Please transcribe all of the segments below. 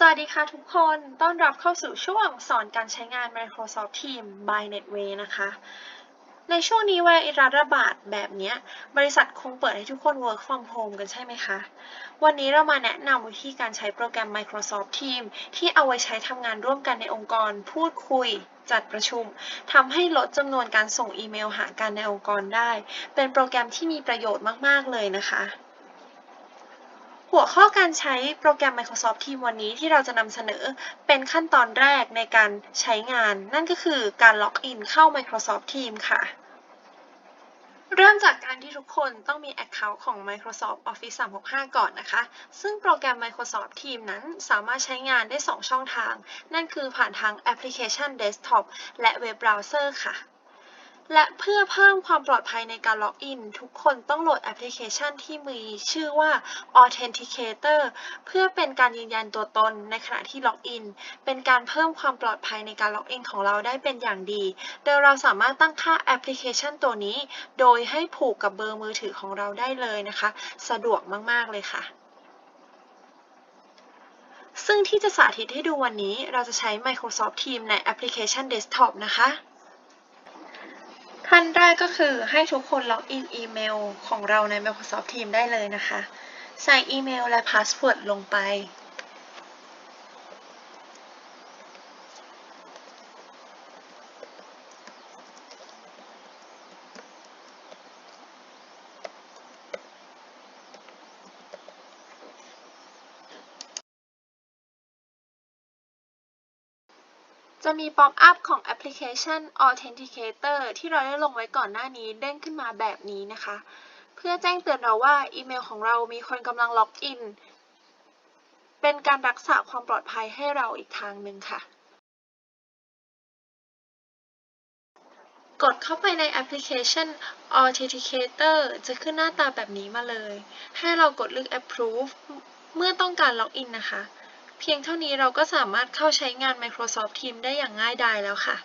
สวัสดีค่ะทุกคน ต้อนรับเข้าสู่ช่วงสอนการใช้งาน Microsoft Teams by Netway นะคะ ในช่วงนี้ไวรัสระบาดแบบนี้ บริษัทคงเปิดให้ทุกคน work from home กันใช่ไหมคะ วันนี้เรามาแนะนำวิธีการใช้โปรแกรม Microsoft Teams ที่เอาไว้ใช้ทำงานร่วมกันในองค์กร พูดคุย จัดประชุม ทำให้ลดจำนวนการส่งอีเมลหากันในองค์กรได้ เป็นโปรแกรมที่มีประโยชน์มาก ๆ เลยนะคะ หัวข้อการใช้โปรแกรม Microsoft Teams วันนี้ที่เราจะนำเสนอเป็นขั้นตอนแรกในการใช้งาน นั่นก็คือการล็อกอินเข้า Microsoft Teams ค่ะ เริ่มจากการที่ทุกคนต้องมี Account ของ Microsoft Office 365 ก่อนนะคะ ซึ่งโปรแกรม Microsoft Teams นั้นสามารถใช้งานได้ 2 ช่องทาง นั่นคือผ่านทางแอปพลิเคชัน Desktop และเว็บเบราว์เซอร์ค่ะ และเพื่อเพิ่มความปลอดภัยในการล็อกอิน ทุกคนต้องโหลดแอปพลิเคชันที่มีชื่อว่า Authenticator เพื่อเป็นการยืนยันตัวตนในขณะที่ล็อกอิน เป็นการเพิ่มความปลอดภัยในการล็อกอินของเราได้เป็นอย่างดี โดยเราสามารถตั้งค่าแอปพลิเคชันตัวนี้ โดยให้ผูกกับเบอร์มือถือของเราได้เลยนะคะ สะดวกมาก ๆ เลยค่ะซึ่งที่จะสาธิตให้ดูวันนี้เราจะใช้ Microsoft Teams ในแอปพลิเคชัน Desktop นะคะ ขั้นแรกก็คือให้ทุกคนล็อกอินอีเมลของเราใน Microsoft Teams ได้เลยนะคะ ใส่อีเมลและพาสเวิร์ดลงไป จะมีป๊อปอัพของแอปพลิเคชัน Authenticator ที่เราได้ลงไว้ก่อนหน้านี้เด้งขึ้นมาแบบนี้นะคะ เพื่อแจ้งเตือนเราว่าอีเมลของเรามีคนกำลังล็อกอิน เป็นการรักษาความปลอดภัยให้เราอีกทางหนึ่งค่ะ กดเข้าไปในแอปพลิเคชัน Authenticator จะขึ้นหน้าตาแบบนี้มาเลย ให้เรากดเลือก Approve เมื่อต้องการล็อกอินนะคะ เพียงเท่านี้เราก็สามารถเข้าใช้งาน Microsoft Teams ได้อย่างง่ายดายแล้วค่ะ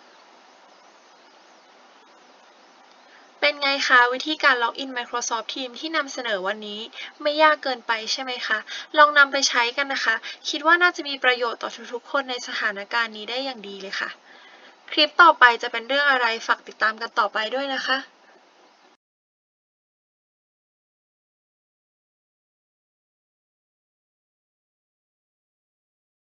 เป็นไงคะวิธีการล็อกอิน Microsoft Teams ที่นำเสนอวันนี้ไม่ยากเกินไปใช่ไหมคะ ลองนำไปใช้กันนะคะ คิดว่าน่าจะมีประโยชน์ต่อทุกๆ คนในสถานการณ์นี้ได้อย่างดีเลยค่ะ คลิปต่อไปจะเป็นเรื่องอะไรฝากติดตามกันต่อไปด้วยนะคะ